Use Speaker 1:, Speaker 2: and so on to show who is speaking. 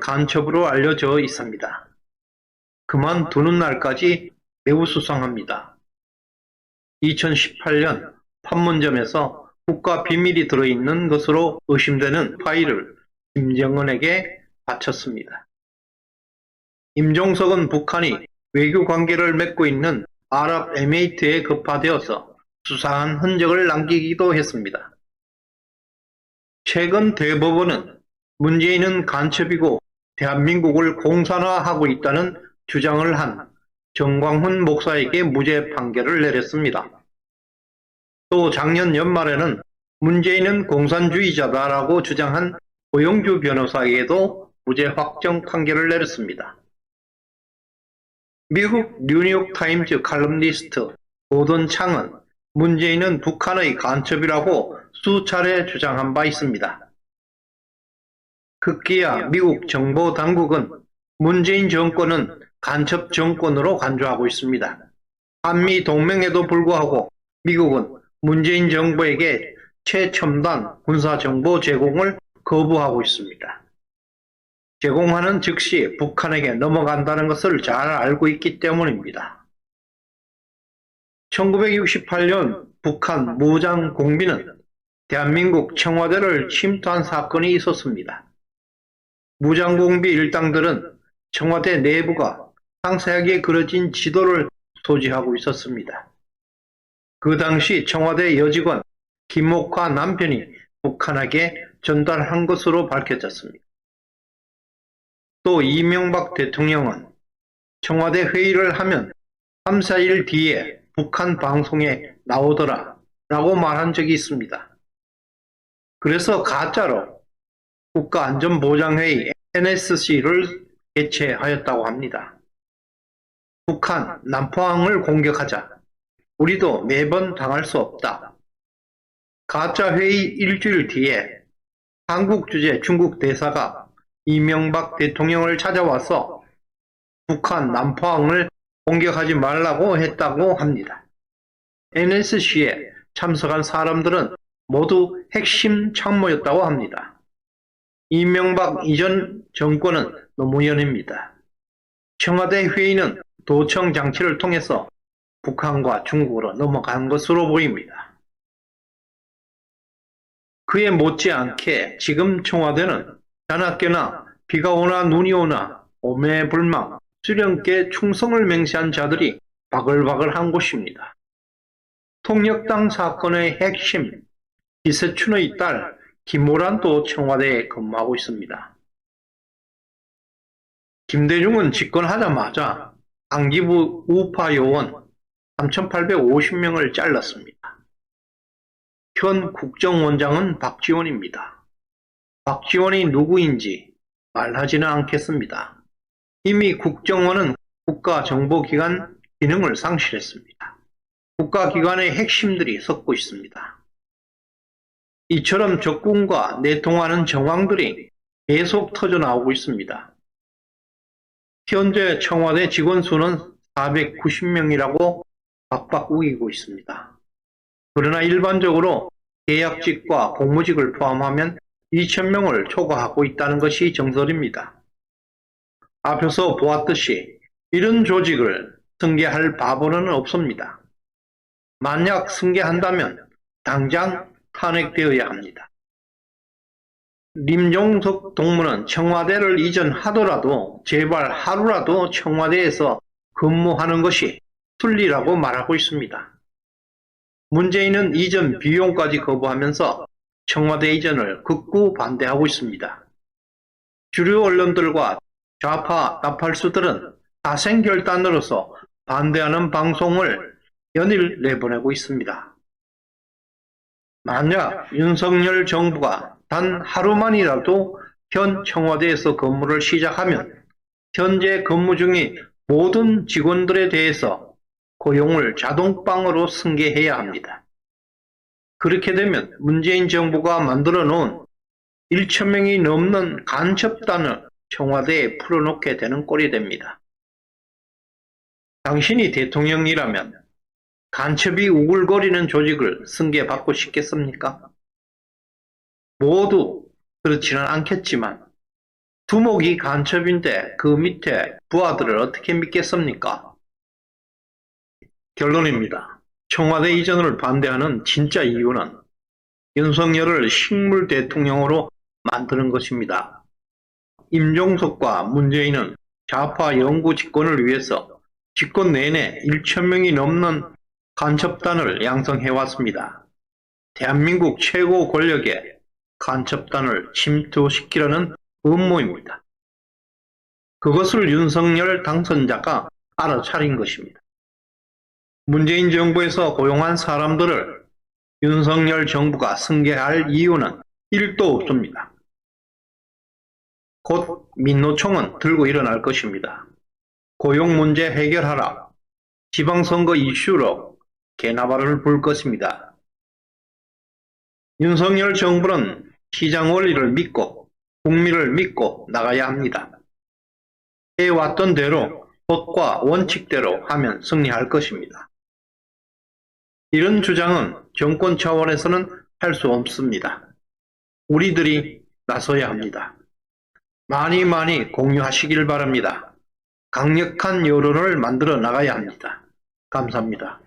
Speaker 1: 간첩으로 알려져 있습니다. 그만두는 날까지 매우 수상합니다. 2018년 판문점에서 국가 비밀이 들어있는 것으로 의심되는 파일을 김정은에게 바쳤습니다. 임종석은 북한이 외교 관계를 맺고 있는 아랍에미리트에 급파되어서 수상한 흔적을 남기기도 했습니다. 최근 대법원은 문재인은 간첩이고 대한민국을 공산화하고 있다는 주장을 한 정광훈 목사에게 무죄 판결을 내렸습니다. 또 작년 연말에는 문재인은 공산주의자다라고 주장한 고영주 변호사에게도 무죄 확정 판결을 내렸습니다. 미국 뉴욕 타임즈 칼럼니스트 고든 창은 문재인은 북한의 간첩이라고 수차례 주장한 바 있습니다. 급기야 미국 정보 당국은 문재인 정권은 간첩 정권으로 간주하고 있습니다. 한미 동맹에도 불구하고 미국은 문재인 정부에게 최첨단 군사 정보 제공을 거부하고 있습니다. 제공하는 즉시 북한에게 넘어간다는 것을 잘 알고 있기 때문입니다. 1968년 북한 무장 공비는 대한민국 청와대를 침투한 사건이 있었습니다. 무장 공비 일당들은 청와대 내부가 상세하게 그려진 지도를 소지하고 있었습니다. 그 당시 청와대 여직원 김목화 남편이 북한에게 전달한 것으로 밝혀졌습니다. 또 이명박 대통령은 청와대 회의를 하면 3, 4일 뒤에 북한 방송에 나오더라 라고 말한 적이 있습니다. 그래서 가짜로 국가안전보장회의 NSC를 개최하였다고 합니다. 북한 남포항을 공격하자 우리도 매번 당할 수 없다. 가짜 회의 일주일 뒤에 한국 주재 중국 대사가 이명박 대통령을 찾아와서 북한 남포항을 공격하지 말라고 했다고 합니다. NSC에 참석한 사람들은 모두 핵심 참모였다고 합니다. 이명박 이전 정권은 노무현입니다. 청와대 회의는 도청 장치를 통해서 북한과 중국으로 넘어간 것으로 보입니다. 그에 못지않게 지금 청와대는 자나깨나 비가 오나 눈이 오나 오매불망 수령께 충성을 맹세한 자들이 바글바글한 곳입니다. 통역당 사건의 핵심 이세춘의 딸 김모란도 청와대에 근무하고 있습니다. 김대중은 집권하자마자 안기부 우파 요원 3,850명을 잘랐습니다. 현 국정원장은 박지원입니다. 박지원이 누구인지 말하지는 않겠습니다. 이미 국정원은 국가정보기관 기능을 상실했습니다. 국가기관의 핵심들이 섞고 있습니다. 이처럼 적군과 내통하는 정황들이 계속 터져나오고 있습니다. 현재 청와대 직원 수는 490명이라고 박박 우기고 있습니다. 그러나 일반적으로 계약직과 공무직을 포함하면 2,000명을 초과하고 있다는 것이 정설입니다. 앞에서 보았듯이 이런 조직을 승계할 바보는 없습니다. 만약 승계한다면 당장 탄핵되어야 합니다. 림종석 동무는 청와대를 이전하더라도 제발 하루라도 청와대에서 근무하는 것이 순리라고 말하고 있습니다. 문재인은 이전 비용까지 거부하면서 청와대 이전을 극구 반대하고 있습니다. 주류 언론들과 좌파 나팔수들은 다생결단으로서 반대하는 방송을 연일 내보내고 있습니다. 만약 윤석열 정부가 단 하루만이라도 현 청와대에서 근무를 시작하면 현재 근무 중인 모든 직원들에 대해서 고용을 자동방으로 승계해야 합니다. 그렇게 되면 문재인 정부가 만들어 놓은 1천 명이 넘는 간첩단을 청와대에 풀어놓게 되는 꼴이 됩니다. 당신이 대통령이라면 간첩이 우글거리는 조직을 승계받고 싶겠습니까? 모두 그렇지는 않겠지만 두목이 간첩인데 그 밑에 부하들을 어떻게 믿겠습니까? 결론입니다. 청와대 이전을 반대하는 진짜 이유는 윤석열을 식물 대통령으로 만드는 것입니다. 임종석과 문재인은 좌파 영구 집권을 위해서 집권 내내 1천명이 넘는 간첩단을 양성해왔습니다. 대한민국 최고 권력에 간첩단을 침투시키려는 음모입니다. 그것을 윤석열 당선자가 알아차린 것입니다. 문재인 정부에서 고용한 사람들을 윤석열 정부가 승계할 이유는 1도 없습니다. 곧 민노총은 들고 일어날 것입니다. 고용 문제 해결하라. 지방선거 이슈로 개나발을 불 것입니다. 윤석열 정부는 시장 원리를 믿고 국민을 믿고 나가야 합니다. 해왔던 대로 법과 원칙대로 하면 승리할 것입니다. 이런 주장은 정권 차원에서는 할 수 없습니다. 우리들이 나서야 합니다. 많이 많이 공유하시길 바랍니다. 강력한 여론을 만들어 나가야 합니다. 감사합니다.